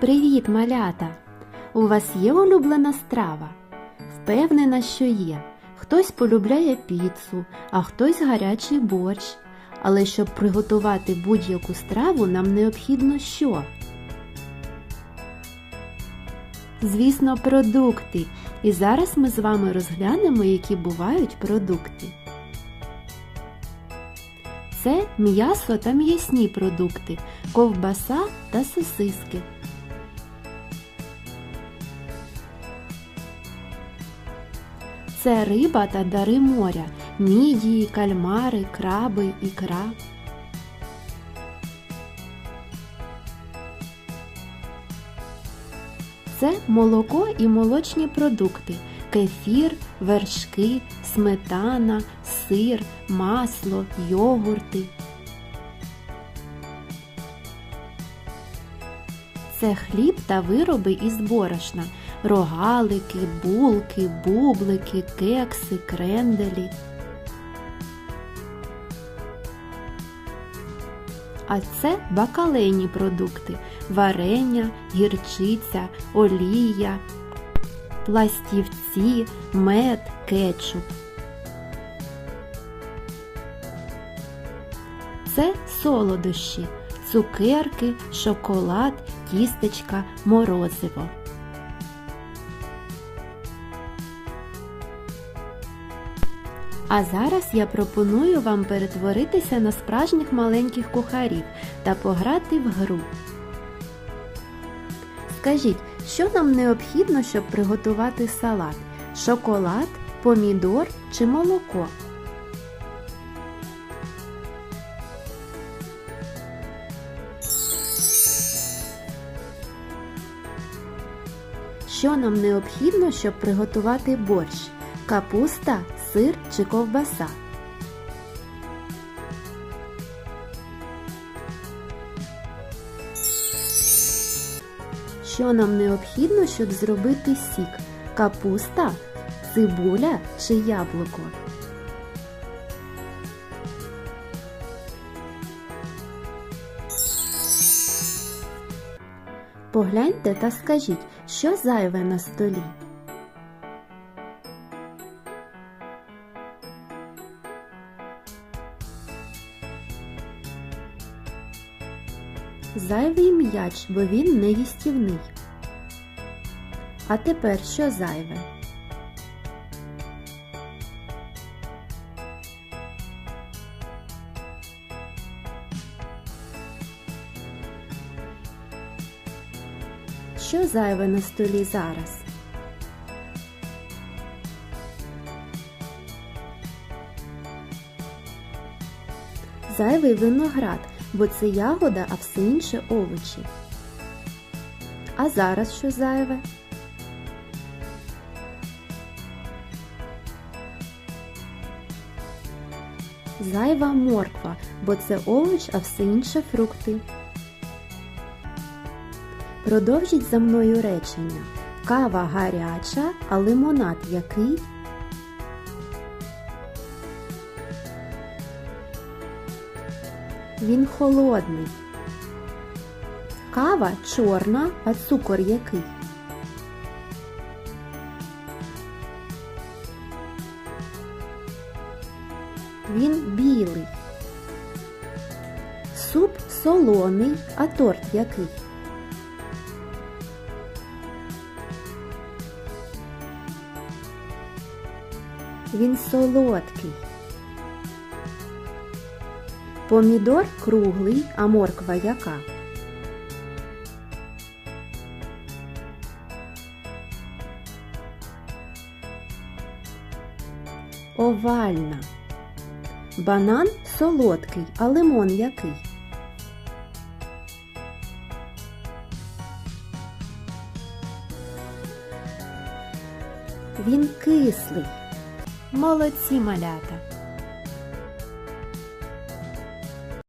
Привіт, малята! У вас є улюблена страва? Впевнена, що є. Хтось полюбляє піцу, а хтось гарячий борщ. Але щоб приготувати будь-яку страву, нам необхідно що? Звісно, продукти. І зараз ми з вами розглянемо, які бувають продукти. Це м'ясо та м'ясні продукти, ковбаса та сосиски. Це риба та дари моря, мідії, кальмари, краби, ікра. Це молоко і молочні продукти, кефір, вершки, сметана, сир, масло, йогурти. Це хліб та вироби із борошна, рогалики, булки, бублики, кекси, кренделі. А це бакалейні продукти варення, гірчиця, олія, пластівці, мед, кетчуп. Це солодощі, цукерки, шоколад, тістечка, морозиво. А зараз я пропоную вам перетворитися на справжніх маленьких кухарів та пограти в гру. Скажіть, що нам необхідно, щоб приготувати салат? Шоколад, помідор чи молоко? Що нам необхідно, щоб приготувати борщ? Капуста, сир чи ковбаса? Що нам необхідно, щоб зробити сік? Капуста, цибуля чи яблуко? Погляньте та скажіть, що зайве на столі? Зайвий м'яч, бо він не їстівний. А тепер що зайве? Що зайве на столі зараз? Зайвий виноград, бо це ягода, а все інше овочі. А зараз що зайве? Зайва морква, бо це овоч, а все інше фрукти. Продовжіть за мною речення. Кава гаряча, а лимонад який? Він холодний. Кава чорна, а цукор який? Він білий. Суп солоний, а торт який? Він солодкий. Помідор круглий, а морква яка? Овальна. Банан солодкий, а лимон який? Він кислий. Молодці малята!